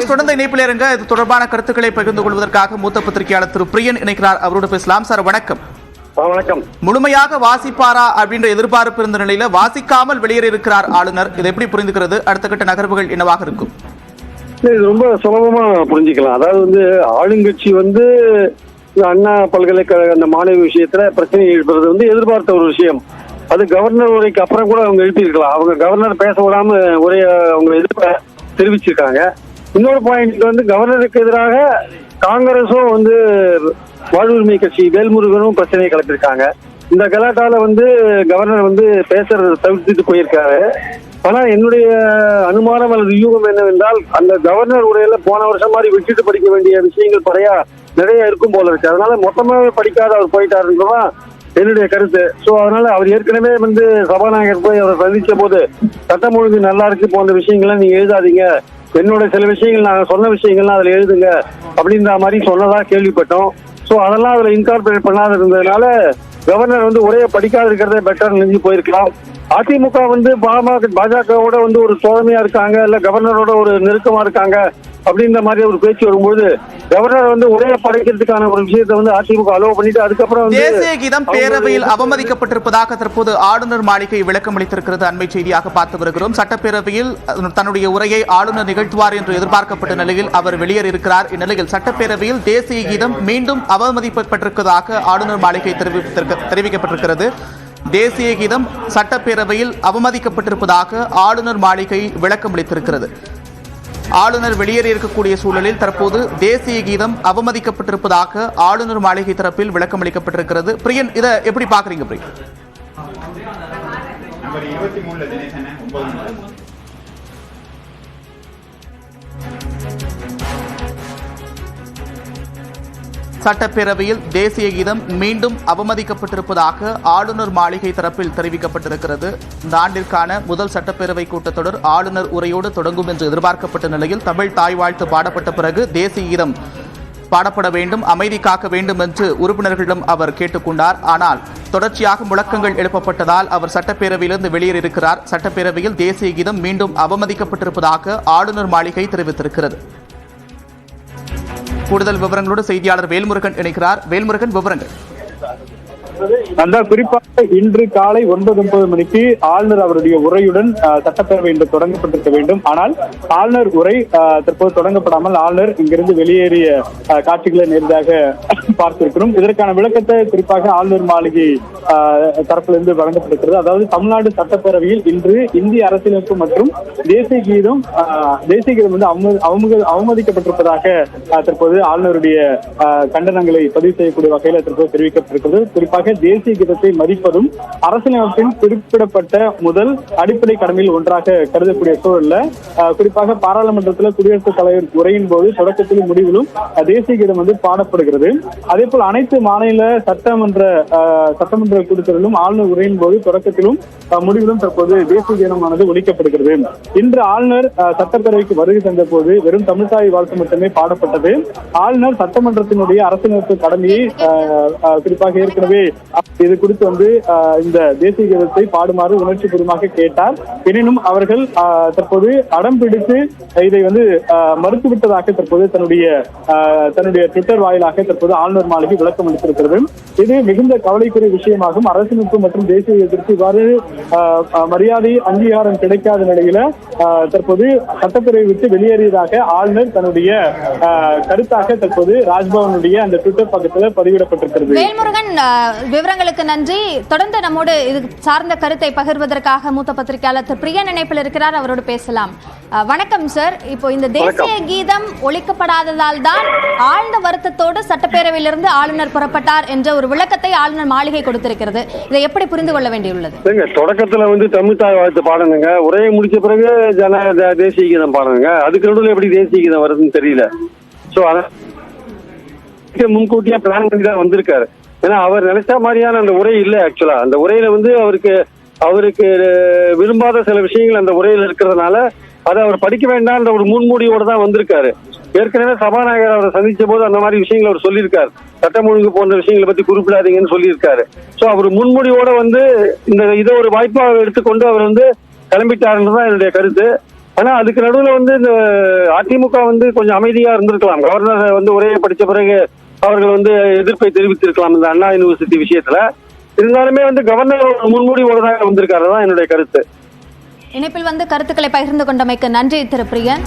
கணேஷ் தொடர்ந்து இணைப்பில் இருங்க இது தொடர்பான கருத்துக்களை பகிர்ந்து கொள்வதற்காக மூத்த பத்திரிகையாளர் திரு பிரியன் இணைக்கிறார். அவரோடு பேசலாம். சார் வணக்கம். வணக்கம். முழுமையாக வாசிப்பாரா அப்படின்ற எதிர்பார்ப்பு இருந்த நிலையில வாசிக்காமல் வெளியேறி இருக்கிறார் ஆளுநர். இதை எப்படி புரிந்துக்கிறது? அடுத்த கட்ட நகர்வுகள் என்னவாக இருக்கும்? இது ரொம்ப சுலபமா புரிஞ்சுக்கலாம். அதாவது வந்து ஆளுங்கட்சி வந்து அண்ணா பல்கலைக்கழக அந்த மாணவி விஷயத்துல பிரச்சனை எழுப்புறது வந்து எதிர்பார்த்த ஒரு விஷயம். அது கவர்னர் உரைக்கு அப்புறம் கூட அவங்க எழுப்பியிருக்கலாம். அவங்க கவர்னர் பேச விடாம உரைய அவங்க எதிர்ப்ப தெரிவிச்சிருக்காங்க. இன்னொரு பாயிண்ட் வந்து கவர்னருக்கு எதிராக காங்கிரஸும் வந்து வாழ்வுரிமை கட்சி வேல்முருகனும் பிரச்சனையை கலத்திருக்காங்க. இந்த கலாட்டால வந்து கவர்னர் வந்து பேசுறத தவிர்த்துட்டு போயிருக்காரு. ஆனா என்னுடைய அனுமானம் அல்லது யூகம் என்னவென்றால் அந்த கவர்னர் உரையில போன வருஷம் மாதிரி விட்டுட்டு படிக்க வேண்டிய விஷயங்கள் பறையா நிறைய இருக்கும் போல இருக்கு. அதனால மொத்தமாவே படிக்காத அவர் போயிட்டாருன்றதான் என்னுடைய கருத்து. சோ அதனால அவர் ஏற்கனவே வந்து சபாநாயகர் போய் அவரை சந்திச்ச போது சட்டம் ஒழுங்கு நல்லா இருக்கு போன்ற விஷயங்கள்லாம் நீங்க எழுதாதீங்க. என்னோட சில விஷயங்கள் நான் சொன்ன விஷயங்கள்லாம் அதுல எழுதுங்க அப்படின்ற மாதிரி சொன்னதா கேள்விப்பட்டோம். சோ அதெல்லாம் அதுல இன்கார்பரேட் பண்ணாத இருந்ததுனால கவர்னர் வந்து ஒரே படிக்காத இருக்கிறதே பெட்டர் நினைஞ்சு போயிருக்கலாம். அதிமுக வந்து பாமக பாஜகவோட வந்து ஒரு தோழமையா இருக்காங்க இல்ல கவர்னரோட ஒரு நெருக்கமா இருக்காங்க. அப்படின்ற மாதிரி ஒரு பேச்சு வரும்போது கவர்னர் வந்து உரையை படைக்கிறதுக்கான ஒரு விஷயத்தை வந்து அதிமுக அலோவ் பண்ணிட்டு அதுக்கப்புறம் தேசிய கீதம் பேரவையில் அவமதிக்கப்பட்டிருப்பதாக தற்போது ஆளுநர் மாளிகை விளக்கம் அளித்திருக்கிறது அண்மை செய்தியாக பார்த்து வருகிறோம். சட்டப்பேரவையில் தன்னுடைய உரையை ஆளுநர் நிகழ்த்துவார் என்று எதிர்பார்க்கப்பட்ட நிலையில் அவர் வெளியேறியிருக்கிறார். இந்நிலையில் சட்டப்பேரவையில் தேசிய கீதம் மீண்டும் அவமதிக்கப்பட்டிருப்பதாக ஆளுநர் மாளிகை தெரிவித்திருக்க- தெரிவிக்கப்பட்டிருக்கிறது. தேசிய கீதம் சட்டப்பேரவையில் அவமதிக்கப்பட்டிருப்பதாக ஆளுநர் மாளிகை விளக்கம் அளித்திருக்கிறது. ஆளுநர் வெளியேறி இருக்கக்கூடிய சூழலில் தற்போது தேசிய கீதம் அவமதிக்கப்பட்டிருப்பதாக ஆளுநர் மாளிகை தரப்பில் விளக்கம் அளிக்கப்பட்டிருக்கிறது. பிரியன் இதை எப்படி பாக்குறீங்க பிரியன்? சட்டப்பேரவையில் தேசிய கீதம் மீண்டும் அவமதிக்கப்பட்டிருப்பதாக ஆளுநர் மாளிகை தரப்பில் தெரிவிக்கப்பட்டிருக்கிறது. இந்த ஆண்டிற்கான முதல் சட்டப்பேரவை கூட்டத்தொடர் ஆளுநர் உரையோடு தொடங்கும் என்று எதிர்பார்க்கப்பட்ட நிலையில் தமிழ் தாய் வாழ்த்து பாடப்பட்ட பிறகு தேசிய கீதம் பாடப்பட வேண்டும் அமைதி காக்க வேண்டும் என்று உறுப்பினர்களிடம் அவர் கேட்டுக்கொண்டார். ஆனால் தொடர்ச்சியாக முழக்கங்கள் எழுப்பப்பட்டதால் அவர் சட்டப்பேரவையிலிருந்து வெளியேறியிருக்கிறார். சட்டப்பேரவையில் தேசிய கீதம் மீண்டும் அவமதிக்கப்பட்டிருப்பதாக ஆளுநர் மாளிகை தெரிவித்திருக்கிறது. கூடுதல் விவரங்களோடு செய்தியாளர் வேல்முருகன் இணைக்கிறார் வேல்முருகன் விவரங்கள். அதான் குறிப்பாக இன்று காலை ஒன்பது முப்பது மணிக்கு ஆளுநர் அவருடைய உரையுடன் சட்டப்பேரவை இன்று தொடங்கப்பட்டிருக்க வேண்டும். ஆனால் ஆளுநர் உரை தற்போது தொடங்கப்படாமல் ஆளுநர் இங்கிருந்து வெளியேறிய காட்சிகளை நேரடியாக பார்த்திருக்கிறோம். இதற்கான விளக்கத்தை குறிப்பாக ஆளுநர் மாளிகை தரப்பிலிருந்து வழங்கப்பட்டிருக்கிறது. அதாவது தமிழ்நாடு சட்டப்பேரவையில் இன்று இந்திய அரசியலமைப்பு மற்றும் தேசிய கீதம் தேசிய கீதம் வந்து அவம- அவமதிக்கப்பட்டிருப்பதாக தற்போது ஆளுநருடைய கண்டனங்களை பதிவு செய்யக்கூடிய வகையில் தற்போது தெரிவிக்கப்பட்டிருக்கிறது. குறிப்பாக தேசிய கீதத்தை மதிப்பதும் அரசியலமைப்பின் குறிப்பிடப்பட்ட முதல் அடிப்படை கடமையில் ஒன்றாக கருதக்கூடிய சூழல்ல குறிப்பாக பாராளுமன்றத்தில் குடியரசுத் தலைவர் உரையின் போது தொடக்கத்திலும் முடிவிலும் தேசிய கீதம் வந்து பாடப்படுகிறது. அதே போல் அனைத்து மாநில சட்டமன்ற சட்டமன்ற கூட்டத்திலும் ஆளுநர் உரையின் போது தொடக்கத்திலும் முடிவிலும் தற்போது தேசிய கீதமானது ஒழிக்கப்படுகிறது இன்று ஆளுநர் சட்டப்பேரவைக்கு வருகை தந்த போது வெறும் தமிழ்தாய் வாழ்த்து மட்டுமே பாடப்பட்டது. ஆளுநர் சட்டமன்றத்தினுடைய அரசியலமைப்பு கடமையை குறிப்பாக ஏற்கனவே இது குறித்து வந்து இந்த தேசிய கீதத்தை பாடுமாறு உணர்ச்சி பூர்வமாக கேட்டார். எனினும் அவர்கள் தற்போது அடம் பிடித்து இதை வந்து மறுத்துவிட்டதாக தற்போது தன்னுடைய தன்னுடைய ட்விட்டர் வாயிலாக தற்போது ஆளுநர் மாளிகை விளக்கம் அளித்திருக்கிறது. இது மிகுந்த கவலைக்குரிய விஷயமாகும். அரசமைப்பு மற்றும் தேசிய கீதத்திற்கு இவ்வாறு மரியாதை அங்கீகாரம் கிடைக்காத நிலையில அஹ், தற்போது சட்டப்பேரவை விட்டு வெளியேறியதாக ஆளுநர் தன்னுடைய அஹ், கருத்தாக தற்போது ராஜ்பவனுடைய அந்த ட்விட்டர் பக்கத்தில் பதிவிடப்பட்டிருக்கிறது. வேல்முருகன் விவரங்களுக்கு நன்றி. தொடர்ந்து நம்மோடு இது சார்ந்த கருத்தை பகிர்வதற்காக மூத்த பத்திரிகையாளர் திரு பிரியா நினைப்பில் இருக்கிறார். அவரோடு பேசலாம். வணக்கம் சார். இப்போ இந்த தேசிய கீதம் ஒழிக்கப்படாததால் தான் ஆழ்ந்த வருத்தத்தோடு சட்டப்பேரவையிலிருந்து ஆளுநர் புறப்பட்டார் என்ற ஒரு விளக்கத்தை ஆளுநர் மாளிகை கொடுத்திருக்கிறது. இதை எப்படி புரிந்து கொள்ள வேண்டியுள்ளது? தொடக்கத்துல வந்து தமிழ் தாய் வாழ்த்து பாடணுங்க. உரையை முடிச்ச பிறகு ஜன தேசிய கீதம் பாடணுங்க. அதுக்கு நடுவில் எப்படி தேசிய கீதம் வருதுன்னு தெரியல. சோ அத முன்கூட்டியா பிளான் பண்ணி தான் வந்திருக்காரு. ஏன்னா அவர் நினைச்ச மாதிரியான அந்த உரை இல்லை ஆக்சுவலா அந்த உரையில வந்து அவருக்கு அவருக்கு விரும்பாத சில விஷயங்கள் அந்த உரையில இருக்கிறதுனால அதை அவர் படிக்க வேண்டாம்ன்ற ஒரு முன்மூடியோட தான் வந்திருக்காரு. ஏற்கனவே சபாநாயகர் அவரை சந்திச்ச போது அந்த மாதிரி விஷயங்களை அவர் சொல்லியிருக்காரு. சட்டம் ஒழுங்கு போன்ற விஷயங்களை பத்தி குறிப்பிடாதீங்கன்னு சொல்லியிருக்காரு. சோ அவர் முன்மொழியோட வந்து இந்த இதை ஒரு வாய்ப்பாக எடுத்துக்கொண்டு அவர் வந்து கிளம்பிட்டாருன்னு தான் என்னுடைய கருத்து. ஆனா அதுக்கு நடுவுல வந்து இந்த அதிமுக வந்து கொஞ்சம் அமைதியா இருந்திருக்கலாம். கவர்னர் வந்து உரையை படிச்ச பிறகு அவர்கள் வந்து எதிர்ப்பை தெரிவித்திருக்கலாம் இந்த அண்ணா யூனிவர்சிட்டி விஷயத்துல. இருந்தாலுமே வந்து கவர்னர் முன்மூடி முன்மொழிவோட வந்திருக்காரு தான் என்னுடைய கருத்து. இணைப்பில் வந்து கருத்துக்களை பகிர்ந்து கொண்டமைக்கு நன்றி திரு பிரியன்.